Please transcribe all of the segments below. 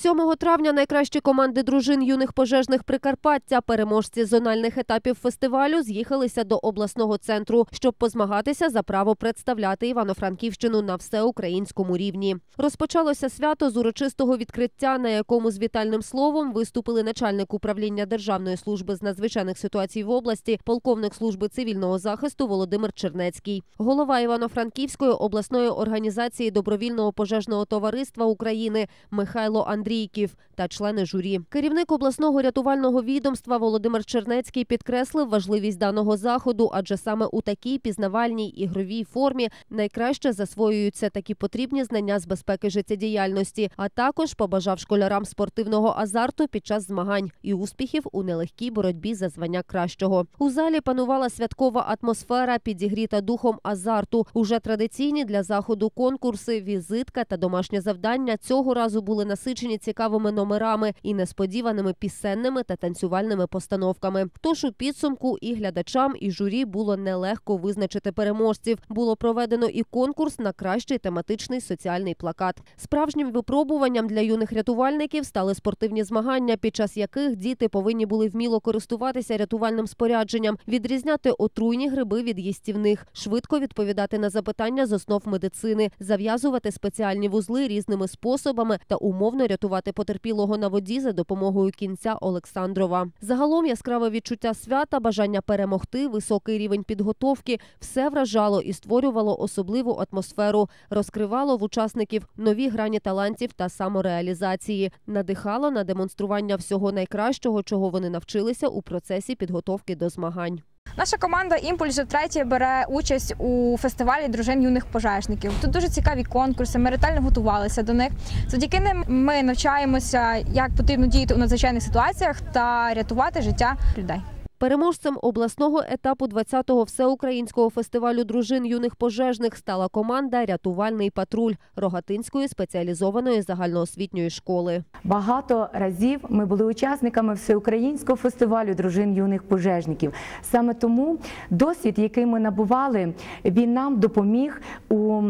7 травня найкращі команди дружин юних пожежних Прикарпаття, переможці зональних етапів фестивалю, з'їхалися до обласного центру, щоб позмагатися за право представляти Івано-Франківщину на всеукраїнському рівні. Розпочалося свято з урочистого відкриття, на якому з вітальним словом виступили начальник управління Державної служби з надзвичайних ситуацій в області, полковник служби цивільного захисту Володимир Чернецький, голова Івано-Франківської обласної організації добровільного пожежного товариства України Михайло Андрійків та члени журі. Керівник обласного рятувального відомства Володимир Чернецький підкреслив важливість даного заходу, адже саме у такій пізнавальній ігровій формі найкраще засвоюються такі потрібні знання з безпеки життєдіяльності, а також побажав школярам спортивного азарту під час змагань і успіхів у нелегкій боротьбі за звання кращого. У залі панувала святкова атмосфера, підігріта духом азарту. Уже традиційні для заходу конкурси, візитка та домашнє завдання цього разу були насичені цікавими номерами і несподіваними пісенними та танцювальними постановками. Тож у підсумку і глядачам, і журі було нелегко визначити переможців. Було проведено і конкурс на кращий тематичний соціальний плакат. Справжнім випробуванням для юних рятувальників стали спортивні змагання, під час яких діти повинні були вміло користуватися рятувальним спорядженням, відрізняти отруйні гриби від їстівних, швидко відповідати на запитання з основ медицини, зав'язувати спеціальні вузли різними способами та умовно рятувати потерпілого на воді за допомогою кінця Олександрова. Загалом яскраве відчуття свята, бажання перемогти, високий рівень підготовки все вражало і створювало особливу атмосферу, розкривало в учасників нові грані талантів та самореалізації, надихало на демонстрування всього найкращого, чого вони навчилися у процесі підготовки до змагань. Наша команда Імпульс втретє бере участь у фестивалі дружин юних пожежників. Тут дуже цікаві конкурси. Ми ретельно готувалися до них. Завдяки ним ми навчаємося, як потрібно діяти у надзвичайних ситуаціях та рятувати життя людей. Переможцем обласного етапу 20-го всеукраїнського фестивалю дружин юних пожежних стала команда Рятувальний патруль Рогатинської спеціалізованої загальноосвітньої школи. Багато разів ми були учасниками всеукраїнського фестивалю дружин юних пожежників. Саме тому досвід, який ми набували, він нам допоміг у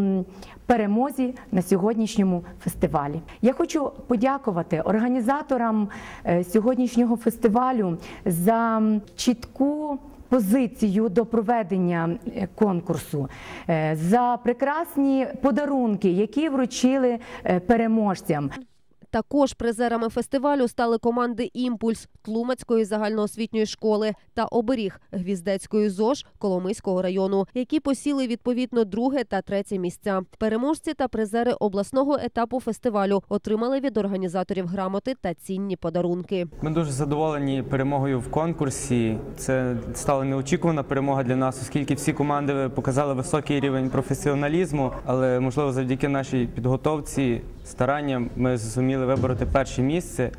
перемозі на сьогоднішньому фестивалі. Я хочу подякувати організаторам е, сьогоднішнього фестивалю за чітку. Позицію до проведення е, конкурсу е, за прекрасні подарунки, які вручили переможцям. Також призерами фестивалю стали команди Імпульс Тлумацької загальноосвітньої школи та Оберіг Гвіздецької ЗОЖ Коломийського району, які посіли відповідно друге та третє місця. Переможці та призери обласного етапу фестивалю отримали від організаторів грамоти та цінні подарунки. Ми дуже задоволені перемогою в конкурсі. Це стала неочікувана перемога для нас, оскільки всі команди показали високий рівень професіоналізму, але можливо завдяки нашій підготовці, старанням ми зуміли вибороти перше місце.